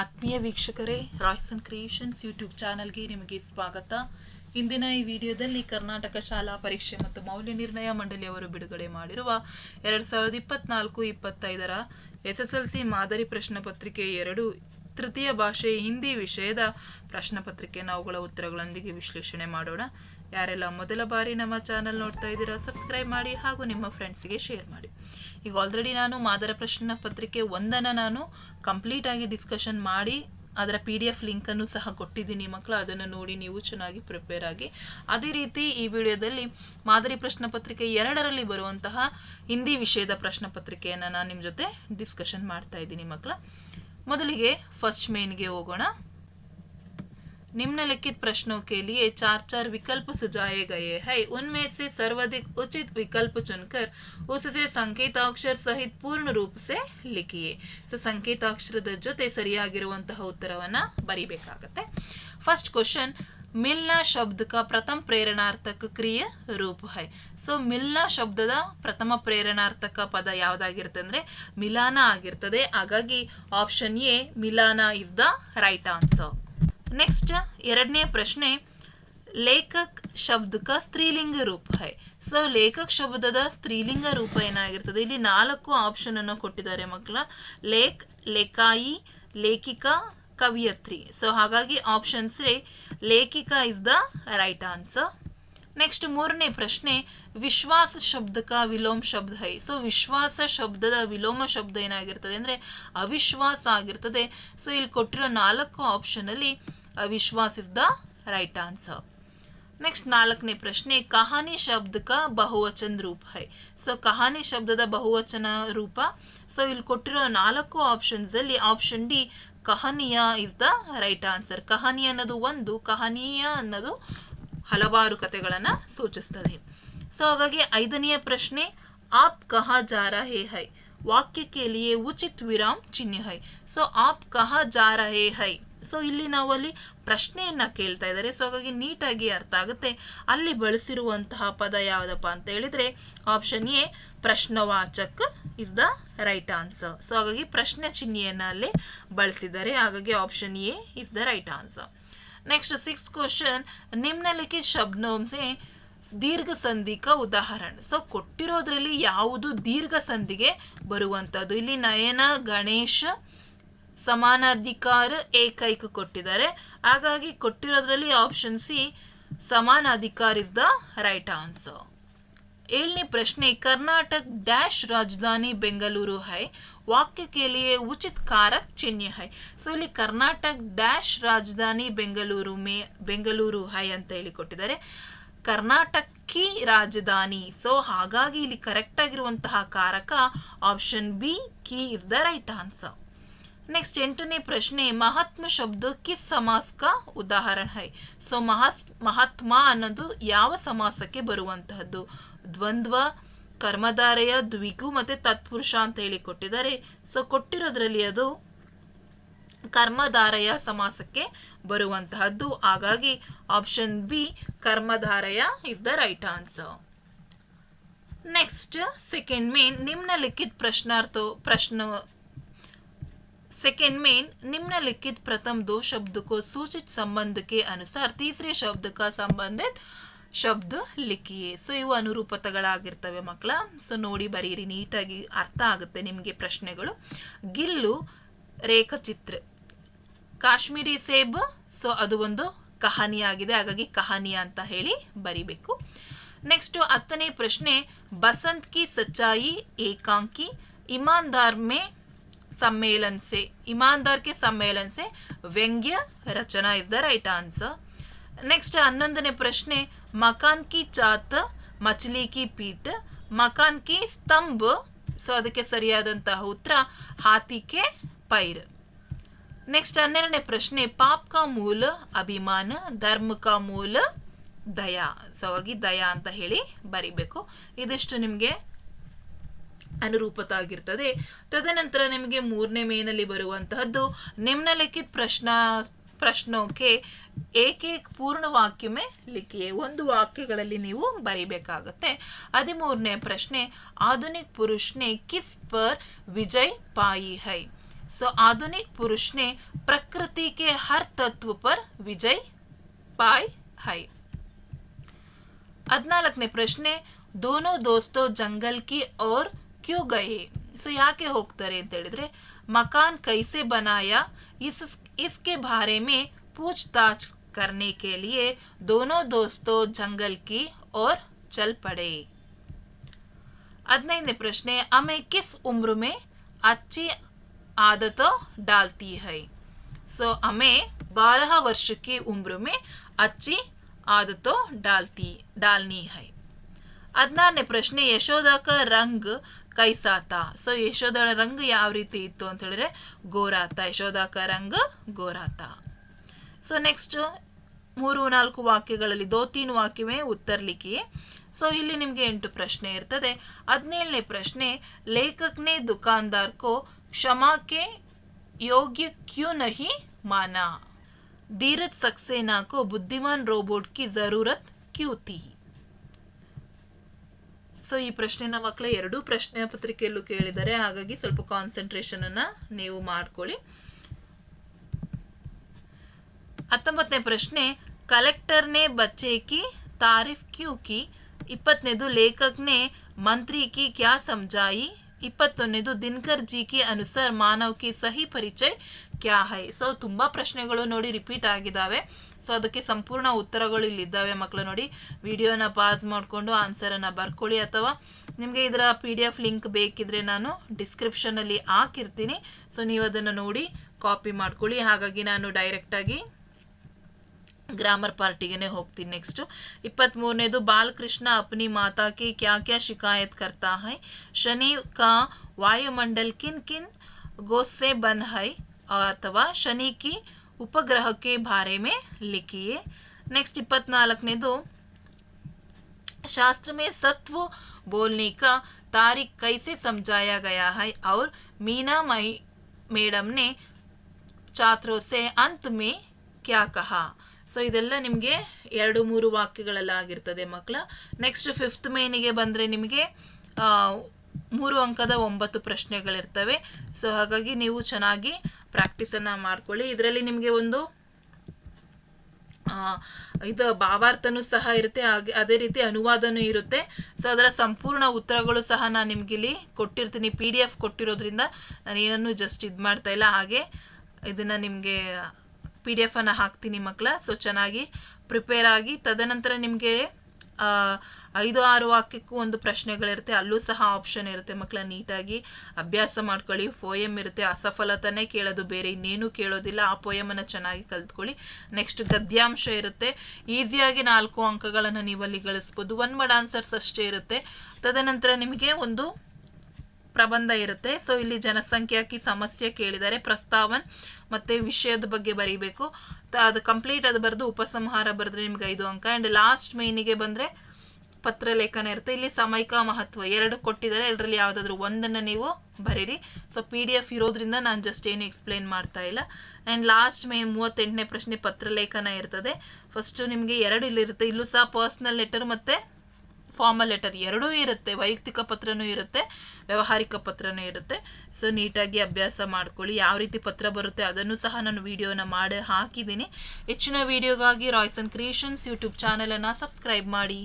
ಆತ್ಮೀಯ ವೀಕ್ಷಕರೇ Royson creations YouTube ಚಾನಲ್ಗೆ ನಿಮಗೆ ಸ್ವಾಗತ. ಇಂದಿನ ಈ ವಿಡಿಯೋದಲ್ಲಿ ಕರ್ನಾಟಕ ಶಾಲಾ ಪರೀಕ್ಷೆ ಮತ್ತು ಮೌಲ್ಯ ನಿರ್ಣಯ ಮಂಡಳಿಯವರು ಬಿಡುಗಡೆ ಮಾಡಿರುವ ಎರಡು ಸಾವಿರದ ಇಪ್ಪತ್ನಾಲ್ಕು, ಇಪ್ಪತ್ತೈದರ ಎಸ್ ಎಸ್ ಎಲ್ ಸಿ ಮಾದರಿ ಪ್ರಶ್ನೆ ಪತ್ರಿಕೆ ಎರಡು, ತೃತೀಯ ಭಾಷೆ, ಹಿಂದಿ ವಿಷಯದ ಪ್ರಶ್ನೆ ಪತ್ರಿಕೆಯನ್ನು ಅವುಗಳ ಉತ್ತರಗಳೊಂದಿಗೆ ವಿಶ್ಲೇಷಣೆ ಮಾಡೋಣ. ಯಾರೆಲ್ಲ ಮೊದಲ ಬಾರಿ ನಮ್ಮ ಚಾನಲ್ ನೋಡ್ತಾ ಇದ್ದೀರಾ ಸಬ್ಸ್ಕ್ರೈಬ್ ಮಾಡಿ ಹಾಗೂ ನಿಮ್ಮ ಫ್ರೆಂಡ್ಸ್ಗೆ ಶೇರ್ ಮಾಡಿ. ಈಗ ಆಲ್ರೆಡಿ ನಾನು ಮಾದರ ಪ್ರಶ್ನೆ ಪತ್ರಿಕೆ ಒಂದನ್ನು ನಾನು ಕಂಪ್ಲೀಟ್ ಆಗಿ ಡಿಸ್ಕಷನ್ ಮಾಡಿ, ಅದರ ಪಿ ಡಿ ಎಫ್ ಲಿಂಕನ್ನು ಸಹ ಕೊಟ್ಟಿದ್ದೀನಿ ಮಕ್ಕಳು ಅದನ್ನು ನೋಡಿ ನೀವು ಚೆನ್ನಾಗಿ ಪ್ರಿಪೇರ್ ಆಗಿ. ಅದೇ ರೀತಿ ಈ ವಿಡಿಯೋದಲ್ಲಿ ಮಾದರಿ ಪ್ರಶ್ನೆ ಪತ್ರಿಕೆ ಎರಡರಲ್ಲಿ ಬರುವಂತಹ ಹಿಂದಿ ವಿಷಯದ ಪ್ರಶ್ನೆ ಪತ್ರಿಕೆಯನ್ನು ನಾನು ನಿಮ್ಮ ಜೊತೆ ಡಿಸ್ಕಷನ್ ಮಾಡ್ತಾ ಇದ್ದೀನಿ ಮಕ್ಕಳ ಮೊದಲಿಗೆ ಫಸ್ಟ್ ಮೇನ್ಗೆ ಹೋಗೋಣ. निम्नलिखित प्रश्नों के लिए चार चार विकल्प सुझाए गए हैं उनमें से सर्वाधिक उचित विकल्प चुनकर उससे ಸಂಕೇತಾಕ್ಷರ ಸಹಿತ ಪೂರ್ಣ ರೂಪ ಸೆ ಲಿಖಿಯೇ ಸೊ ಸಂಕೇತಾಕ್ಷರದ ಜೊತೆ ಸರಿಯಾಗಿರುವಂತಹ ಉತ್ತರವನ್ನ ಬರಿಬೇಕಾಗತ್ತೆ ಫಸ್ಟ್ ಕ್ವಶನ್ ಮಿಲ್ನ ಶಬ್ದಕ ಪ್ರಥಮ ಪ್ರೇರಣಾರ್ಥಕ ಕ್ರಿಯೆ ರೂಪ ಹೈ ಸೊ ಮಿಲ್ನ ಶಬ್ದದ ಪ್ರಥಮ ಪ್ರೇರಣಾರ್ಥಕ ಪದ ಯಾವ್ದಾಗಿರುತ್ತೆ ಅಂದ್ರೆ ಮಿಲಾನ ಆಗಿರ್ತದೆ ಹಾಗಾಗಿ ಆಪ್ಷನ್ ಎ ಮಿಲಾನ is the right answer next ಎರಡನೇ ಪ್ರಶ್ನೆ, ಲೇಖಕ್ ಶಬ್ದಕ ಸ್ತ್ರೀಲಿಂಗ ರೂಪ ಹೈ. ಸೊ ಲೇಖಕ್ ಶಬ್ದದ ಸ್ತ್ರೀಲಿಂಗ ರೂಪ ಏನಾಗಿರ್ತದೆ? ಇಲ್ಲಿ ನಾಲ್ಕು ಆಪ್ಷನ್ ಅನ್ನು ಕೊಟ್ಟಿದ್ದಾರೆ ಮಕ್ಕಳ. ಲೇಖ್, ಲೇಖಾಯಿ, ಲೇಖಿಕಾ, ಕವಿಯತ್ರಿ. ಸೊ ಹಾಗಾಗಿ ಆಪ್ಷನ್ಸ್ ರೀ ಲೇಖಿಕಾ is the right answer next ಮೂರನೇ ಪ್ರಶ್ನೆ, ವಿಶ್ವಾಸ ಶಬ್ದಕ ವಿಲೋಮ ಶಬ್ದ ಹೈ. ಸೊ ವಿಶ್ವಾಸ ಶಬ್ದದ ವಿಲೋಮ ಶಬ್ದ ಏನಾಗಿರ್ತದೆ? ಅಂದ್ರೆ ಅವಿಶ್ವಾಸ ಆಗಿರ್ತದೆ. ಸೊ ಇಲ್ಲಿ ಕೊಟ್ಟಿರೋ ನಾಲ್ಕು ಆಪ್ಷನ್ ಅಲ್ಲಿ ಅವಿಶ್ವಾಸ is the right answer. Next ನಾಲ್ಕನೇ ಪ್ರಶ್ನೆ, ಕಹಾನಿ ಶಬ್ದಕ ಬಹುವಚನ ರೂಪ ಹೈ. ಸೊ ಕಹಾನಿ ಶಬ್ದದ ಬಹುವಚನ ರೂಪ. ಸೊ ಇಲ್ಲಿ ಕೊಟ್ಟಿರೋ ನಾಲ್ಕು ಆಪ್ಷನ್ಸ್ ಅಲ್ಲಿ ಆಪ್ಷನ್ ಡಿ ಕಹನಿಯ ಇಸ್ ದ ರೈಟ್ ಆನ್ಸರ್ ಕಹನಿ ಅನ್ನೋದು ಒಂದು, ಕಹನೀಯ ಅನ್ನೋದು ಹಲವಾರು ಕಥೆಗಳನ್ನ ಸೂಚಿಸ್ತದೆ. ಸೊ ಹಾಗಾಗಿ ಐದನೆಯ ಪ್ರಶ್ನೆ, ಆಪ್ ಕಹಾ ಜಾರ ಹೇ ಹೈ. ವಾಕ್ಯಕ್ಕೆ ಉಚಿತ್ ವಿರಾಮ್ ಚಿಹ್ನೆ ಹೈ. ಸೊ ಆಪ್ ಕಹಾ ಜಾರ ಹೇ ಹೈ. ಸೊ ಇಲ್ಲಿ ನಾವು ಅಲ್ಲಿ ಪ್ರಶ್ನೆಯನ್ನು ಕೇಳ್ತಾ ಇದ್ದಾರೆ. ಸೊ ಹಾಗಾಗಿ ನೀಟಾಗಿ ಅರ್ಥ ಆಗುತ್ತೆ. ಅಲ್ಲಿ ಬಳಸಿರುವಂತಹ ಪದ ಯಾವುದಪ್ಪ ಅಂತ ಹೇಳಿದರೆ option A, ಪ್ರಶ್ನವಾಚಕ್ is the right answer so ಹಾಗಾಗಿ ಪ್ರಶ್ನೆ ಚಿಹ್ನೆಯನ್ನು ಅಲ್ಲಿ ಬಳಸಿದ್ದಾರೆ. ಹಾಗಾಗಿ option A is the right answer next six question ನಿಮ್ನಲಿಖಿತ ಶಬ್ದೋಂಸೆ ದೀರ್ಘ ಸಂಧಿಕ ಉದಾಹರಣೆ. ಸೊ ಕೊಟ್ಟಿರೋದ್ರಲ್ಲಿ ಯಾವುದು ದೀರ್ಘ ಸಂಧಿಗೆ ಬರುವಂಥದ್ದು ಇಲ್ಲಿ ನಯನ, ಗಣೇಶ ಸಮಾನಾಧಿಕಾರ ಏಕೈಕ ಕೊಟ್ಟಿದ್ದಾರೆ. ಹಾಗಾಗಿ ಕೊಟ್ಟಿರೋದ್ರಲ್ಲಿ ಆಪ್ಷನ್ ಸಿ ಸಮಾನ ಸಮಾನಾಧಿಕಾರ ಇಸ್ ದ ರೈಟ್ ಆನ್ಸರ್ ಏಳನೇ ಪ್ರಶ್ನೆ, ಕರ್ನಾಟಕ ಡ್ಯಾಶ್ ರಾಜಧಾನಿ ಬೆಂಗಳೂರು ಹೈ ವಾಕ್ಯಕ್ಕೆ ಉಚಿತ ಕಾರಕ ಚಿಹ್ನೆ ಹೈ ಸೊ ಇಲ್ಲಿ ಕರ್ನಾಟಕ ಡ್ಯಾಶ್ ರಾಜಧಾನಿ ಬೆಂಗಳೂರು ಮೇ, ಬೆಂಗಳೂರು ಹೈ ಅಂತ ಹೇಳಿ ಕೊಟ್ಟಿದ್ದಾರೆ. ಕರ್ನಾಟಕ ಕಿ ರಾಜಧಾನಿ. ಸೊ ಹಾಗಾಗಿ ಇಲ್ಲಿ ಕರೆಕ್ಟ್ ಆಗಿರುವಂತಹ ಕಾರಕ option B Ki is the right answer next ಎಂಟನೇ ಪ್ರಶ್ನೆ ಮಹಾತ್ಮ ಶಬ್ದ ಕಿಸ್ ಸಮಾಸ್ ಕ ಉದಾಹರಣೆ ಹೈ ಸೊ ಮಹಾಸ್ ಮಹಾತ್ಮ ಅನ್ನೋದು ಯಾವ ಸಮಾಸಕ್ಕೆ ಬರುವಂತಹದ್ದು ದ್ವಂದ್ವ ಕರ್ಮಧಾರೆಯ ದ್ವಿಗು ಮತ್ತೆ ತತ್ಪುರುಷ ಅಂತ ಹೇಳಿ ಕೊಟ್ಟಿದ್ದಾರೆ ಸೊ ಕೊಟ್ಟಿರೋದ್ರಲ್ಲಿ ಅದು ಕರ್ಮಧಾರಯ ಸಮಾಸಕ್ಕೆ ಬರುವಂತಹದ್ದು ಹಾಗಾಗಿ option B ಕರ್ಮಧಾರಯ is the right answer next second में निम्नलिखित प्रश्नार्थ प्रश्न सेकेंड में निम्नलिखित प्रथम दो शब्द को सूचित संबंध के अनुसार तीसरे शब्द का संबंधित ಶಬ್ದ ಲಿಖಿಯೇ ಸೊ ಇವು ಅನುರೂಪತಗಳಾಗಿರ್ತವೆ ಮಕ್ಕಳ ಸೊ ನೋಡಿ ಬರೀರಿ ನೀಟಾಗಿ ಅರ್ಥ ಆಗುತ್ತೆ ನಿಮಗೆ ಪ್ರಶ್ನೆಗಳು ಗಿಲ್ಲು ರೇಖಚಿತ್ರ ಕಾಶ್ಮೀರಿ ಸೇಬ್ ಸೊ ಅದು ಒಂದು ಕಹಾನಿ ಆಗಿದೆ ಹಾಗಾಗಿ ಕಹಾನಿ ಅಂತ ಹೇಳಿ ಬರಿಬೇಕು ನೆಕ್ಸ್ಟ್ ಹತ್ತನೇ ಪ್ರಶ್ನೆ ಬಸಂತ್ ಕಿ ಸಚ್ಚಾಯಿ ಏಕಾಂಕಿ ಇಮಾನ್ದಾರ್ ಮೇ सम्मेलन से ईमानदार के सम्मेलन से व्यंग्य रचना is the right answer next ಹನ್ನೊಂದನೇ ಪ್ರಶ್ನೆ ಮಕಾನ್ ಕಿ ಚಾತ್ ಮಚಲಿ ಕಿ ಪೀಟ್ ಮಕಾನ್ ಕಿ ಸ್ತಂಭ ಸೊ ಅದಕ್ಕೆ ಸರಿಯಾದಂತಹ ಉತ್ತರ ಹಾತಿ ಕೆ ಪೈರ್ ನೆಕ್ಸ್ಟ್ ಹನ್ನೆರಡನೇ ಪ್ರಶ್ನೆ ಪಾಪ್ ಕಾ ಮೂಲ ಅಭಿಮಾನ ಧರ್ಮ ಕಾ ಮೂಲ ದಯಾ ಸೊ ಹಾಗಾಗಿ ದಯಾ ಅಂತ ಹೇಳಿ ಬರಿಬೇಕು ಇದಿಷ್ಟು ನಿಮಗೆ ಅನುರೂಪತ ಆಗಿರ್ತದೆ ತದನಂತರ ನಿಮಗೆ ಮೂರನೇ ಮೇನಲ್ಲಿ ಬರುವಂತಹದ್ದು ನಿಮ್ನಲಿಖಿತ ಪ್ರಶ್ನ ಪ್ರಶ್ನೋಕೆ ಏಕೇಕ್ ಪೂರ್ಣ ವಾಕ್ಯಮೇ ಲಿಖಿಯೇ ಒಂದು ವಾಕ್ಯಗಳಲ್ಲಿ ನೀವು ಬರಿಬೇಕಾಗತ್ತೆ ಹದಿಮೂರನೇ ಪ್ರಶ್ನೆ ಆಧುನಿಕ್ ಪುರುಷ್ನೆ ಕಿಸ್ ಪರ್ ವಿಜಯ್ ಪಾಯಿ ಹೈ सो आधुनिक पुरुष ने प्रकृति के हर तत्व पर विजय पाई है ಹದಿನಾಲ್ಕನೇ ಪ್ರಶ್ನೆ ದೋನೋ ದೋಸ್ತೋ ಜಂಗಲ್ ಕಿ ಓರ್ क्यों गए? सो याके होते तेड़े मकान कैसे बनाया? इस, इसके बारे में पूछताछ करने के लिए दोनों दोस्तों जंगल की ओर चल पड़े। अद्ने प्रश्न अमे किस उम्र में अच्छी आदत डालती है? सो, हमें बारह वर्ष की उम्र में अच्छी आदतों डालती, डालनी है। अदना ने प्रश्न, यशोदा का रंग ಕೈಸಾತ. ಸೊ ಯಶೋದಳ ರಂಗ ಯಾವ ರೀತಿ ಇತ್ತು ಅಂತ ಹೇಳಿದ್ರೆ ಗೋರಾತ. ಯಶೋದಾಕ ರಂಗ ಗೋರಾತ. ಸೊ ನೆಕ್ಸ್ಟ್ ಮೂರು ನಾಲ್ಕು ವಾಕ್ಯಗಳಲ್ಲಿ ದೋತೀನು ವಾಕ್ಯವೇ ಉತ್ತರ್ಲಿಕ್ಕೆ. ಸೊ ಇಲ್ಲಿ ನಿಮಗೆ ಎಂಟು ಪ್ರಶ್ನೆ ಇರ್ತದೆ. ಹದಿನೇಳನೇ ಪ್ರಶ್ನೆ, ಲೇಖಕ್ನೇ ದುಕಾನ್ದಾರ್ ಕೋ ಕ್ಷಮಾಕೆ ಯೋಗ್ಯ ಕ್ಯೂ ನಹಿ ಮಾನ. ಧೀರತ್ ಸಕ್ಸೇನಾ ಕೋ ಬುದ್ಧಿಮಾನ್ ರೋಬೋಟ್ ಕಿ ಜರೂರತ್ ಕ್ಯೂತಿ. ಸೊ ಈ ಪ್ರಶ್ನೆನ ಮಕ್ಕಳ ಎರಡೂ ಪ್ರಶ್ನೆ ಪತ್ರಿಕೆಯಲ್ಲೂ ಕೇಳಿದ್ದಾರೆ ಹಾಗಾಗಿ ಸ್ವಲ್ಪ ಕಾನ್ಸಂಟ್ರೇಷನ್ ಅನ್ನ ನೀವು ಮಾಡ್ಕೊಳ್ಳಿ. ಹತ್ತೊಂಬತ್ತನೇ ಪ್ರಶ್ನೆ ಕಲೆಕ್ಟರ್ನೇ ಬಚ್ಚೆ ಕಿ ತಾರೀಫ್ ಕ್ಯೂ ಕಿ, ಇಪ್ಪತ್ತನೇದು ಲೇಖಕ್ನೇ ಮಂತ್ರಿ ಕಿ ಕ್ಯಾ ಸಮझाई ಇಪ್ಪತ್ತೊಂದನೇದು ದಿನಕರ್ ಜಿ ಕೆ ಅನುಸಾರ ಮಾನವ್ ಕೆ ಸಹಿ ಪರಿಚಯ ಕ್ಯಾ ಹೈ? ಸೊ, ತುಂಬ ಪ್ರಶ್ನೆಗಳು ನೋಡಿ ರಿಪೀಟ್ ಆಗಿದ್ದಾವೆ. ಸೊ, ಅದಕ್ಕೆ ಸಂಪೂರ್ಣ ಉತ್ತರಗಳು ಇಲ್ಲಿದ್ದಾವೆ ಮಕ್ಕಳು ನೋಡಿ. ವಿಡಿಯೋನ ಪಾಸ್ ಮಾಡಿಕೊಂಡು ಆನ್ಸರನ್ನು ಬರ್ಕೊಳ್ಳಿ ಅಥವಾ ನಿಮಗೆ ಇದರ ಪಿ ಡಿ ಎಫ್ ಲಿಂಕ್ ಬೇಕಿದ್ರೆ ನಾನು ಡಿಸ್ಕ್ರಿಪ್ಷನಲ್ಲಿ ಹಾಕಿರ್ತೀನಿ. ಸೊ, ನೀವು ಅದನ್ನು ನೋಡಿ ಕಾಪಿ ಮಾಡ್ಕೊಳ್ಳಿ. ಹಾಗಾಗಿ ನಾನು ಡೈರೆಕ್ಟಾಗಿ ಗ್ರಾಮರ್ ಪಾರ್ಟಿಗೆ ಹೋಗ್ತೀನಿ ನೆಕ್ಸ್ಟ್ ಇಪ್ಪತ್ತ್ ಮೂರನೇದು ಬಾಲಕೃಷ್ಣ ಅಪ್ನಿ ಮಾತಾ ಕಿ ಕ್ಯಾ ಕ್ಯಾ ಶಿಕಾಯತ್ ಕರ್ತಾ ಹೈ ಶನಿ ಕಾ ವಾಯುಮಂಡಲ್ ಕಿನ್ ಕಿನ್ गोसे बन है ಅಥವಾ ಶನಿ ಕಿ ಉಪಗ್ರಹಕ್ಕೆ ಬಾರೆ ಮೇ ಲಿಖಿಯೇ ನೆಕ್ಸ್ಟ್ ಇಪ್ಪತ್ನಾಲ್ಕನೇದು शास्त्र में सत्व बोलने का तारीख कैसे समझाया गया है और मीना मई ಮೇಡಮ್ ने ಛಾತ್ರೋ ಸೆ ಅಂತ್ ಮೇ ಕ್ಯಾ ಕಹಾ ಸೊ ಇದೆಲ್ಲ ನಿಮಗೆ ಎರಡು ಮೂರು ವಾಕ್ಯಗಳೆಲ್ಲ ಆಗಿರ್ತದೆ ಮಕ್ಕಳ. ನೆಕ್ಸ್ಟ್ ಫಿಫ್ತ್ ಮೇನಿಗೆ ಬಂದರೆ ನಿಮಗೆ ಮೂರು ಅಂಕದ ಒಂಬತ್ತು ಪ್ರಶ್ನೆಗಳಿರ್ತವೆ. ಸೊ ಹಾಗಾಗಿ ನೀವು ಚೆನ್ನಾಗಿ ಪ್ರಾಕ್ಟೀಸನ್ನು ಮಾಡ್ಕೊಳ್ಳಿ. ಇದರಲ್ಲಿ ನಿಮಗೆ ಒಂದು ಇದು ಭಾವಾರ್ಥನೂ ಸಹ ಇರುತ್ತೆ. ಹಾಗೆ ಅದೇ ರೀತಿ ಅನುವಾದನೂ ಇರುತ್ತೆ. ಸೊ ಅದರ ಸಂಪೂರ್ಣ ಉತ್ತರಗಳು ಸಹ ನಾನು ನಿಮ್ಗೆ ಇಲ್ಲಿ ಕೊಟ್ಟಿರ್ತೀನಿ. ಪಿ ಡಿ ಎಫ್ ಕೊಟ್ಟಿರೋದ್ರಿಂದ ನಾನು ಏನನ್ನು ಜಸ್ಟ್ ಇದು ಮಾಡ್ತಾ ಇಲ್ಲ. ಹಾಗೆ ಇದನ್ನು ನಿಮಗೆ ಪಿ ಡಿ ಅನ್ನು ಹಾಕ್ತೀನಿ ಮಕ್ಕಳ ಸೊ ಚೆನ್ನಾಗಿ ಪ್ರಿಪೇರ್ ಆಗಿ ತದನಂತರ ನಿಮಗೆ ಐದು, ಆರು ವಾಕ್ಯಕ್ಕೂ ಒಂದು ಪ್ರಶ್ನೆಗಳಿರುತ್ತೆ. ಅಲ್ಲೂ ಸಹ ಆಪ್ಷನ್ ಇರುತ್ತೆ ಮಕ್ಕಳ ನೀಟಾಗಿ ಅಭ್ಯಾಸ ಮಾಡ್ಕೊಳ್ಳಿ. ಪೋಯಮ್ ಇರುತ್ತೆ. ಅಸಫಲತನೇ ಕೇಳೋದು ಬೇರೆ. ಇನ್ನೇನು ಕೇಳೋದಿಲ್ಲ. ಆ ಪೋಯಮನ್ನು ಚೆನ್ನಾಗಿ ಕಲ್ತ್ಕೊಳ್ಳಿ. ನೆಕ್ಸ್ಟ್ ಗದ್ಯಾಂಶ ಇರುತ್ತೆ. ಈಸಿಯಾಗಿ ನಾಲ್ಕು ಅಂಕಗಳನ್ನು ನೀವು ಅಲ್ಲಿ ಗಳಿಸ್ಬೋದು. ಒನ್ ವರ್ಡ್ ಆನ್ಸರ್ಸ್ ಅಷ್ಟೇ ಇರುತ್ತೆ. ತದನಂತರ ನಿಮಗೆ ಒಂದು ಪ್ರಬಂಧ ಇರುತ್ತೆ. ಸೊ ಇಲ್ಲಿ ಜನಸಂಖ್ಯಾಕಿ ಸಮಸ್ಯೆ ಕೇಳಿದರೆ ಪ್ರಸ್ತಾವನ್ ಮತ್ತೆ ವಿಷಯದ ಬಗ್ಗೆ ಬರೀಬೇಕು. ಅದು ಕಂಪ್ಲೀಟ್ ಅದು ಬರೆದು ಉಪಸಂಹಾರ ಬರೆದ್ರೆ ನಿಮ್ಗೆ ಐದು ಅಂಕ. ಆ್ಯಂಡ್ ಲಾಸ್ಟ್ ಮೈನಿಗೆ ಬಂದರೆ ಪತ್ರಲೇಖನ ಇರುತ್ತೆ. ಇಲ್ಲಿ ಸಮಯಿಕ ಮಹತ್ವ ಎರಡು ಕೊಟ್ಟಿದ್ದಾರೆ. ಎರಡರಲ್ಲಿ ಯಾವುದಾದ್ರೂ ಒಂದನ್ನು ನೀವು ಬರೀರಿ. ಸೊ ಪಿ ಡಿ ಎಫ್ ಇರೋದ್ರಿಂದ ನಾನು ಜಸ್ಟ್ ಏನು ಎಕ್ಸ್ಪ್ಲೇನ್ ಮಾಡ್ತಾ ಇಲ್ಲ. ಆ್ಯಂಡ್ ಲಾಸ್ಟ್ ಮೇ ಮೂವತ್ತೆಂಟನೇ ಪ್ರಶ್ನೆ ಪತ್ರಲೇಖನ ಇರ್ತದೆ. ಫಸ್ಟು ನಿಮಗೆ ಎರಡು ಇಲ್ಲಿರುತ್ತೆ ಇಲ್ಲೂ ಸಹ ಪರ್ಸ್ನಲ್ ಲೆಟರ್ ಮತ್ತು ಫಾರ್ಮಲ್ ಲೆಟರ್ ಎರಡೂ ಇರುತ್ತೆ, ವೈಯಕ್ತಿಕ ಪತ್ರನೂ ಇರುತ್ತೆ, ವ್ಯಾವಹಾರಿಕ ಪತ್ರನೂ ಇರುತ್ತೆ. ಸೊ ನೀಟಾಗಿ ಅಭ್ಯಾಸ ಮಾಡ್ಕೊಳ್ಳಿ, ಯಾವ ರೀತಿ ಪತ್ರ ಬರುತ್ತೆ ಅದನ್ನು ಸಹ ನಾನು ವಿಡಿಯೋನ ಮಾಡಿ ಹಾಕಿದ್ದೀನಿ. ಹೆಚ್ಚಿನ ವಿಡಿಯೋಗಾಗಿ ರಾಯ್ಸನ್ ಕ್ರಿಯೇಷನ್ಸ್ ಯೂಟ್ಯೂಬ್ ಚಾನಲನ್ನು ಸಬ್ಸ್ಕ್ರೈಬ್ ಮಾಡಿ.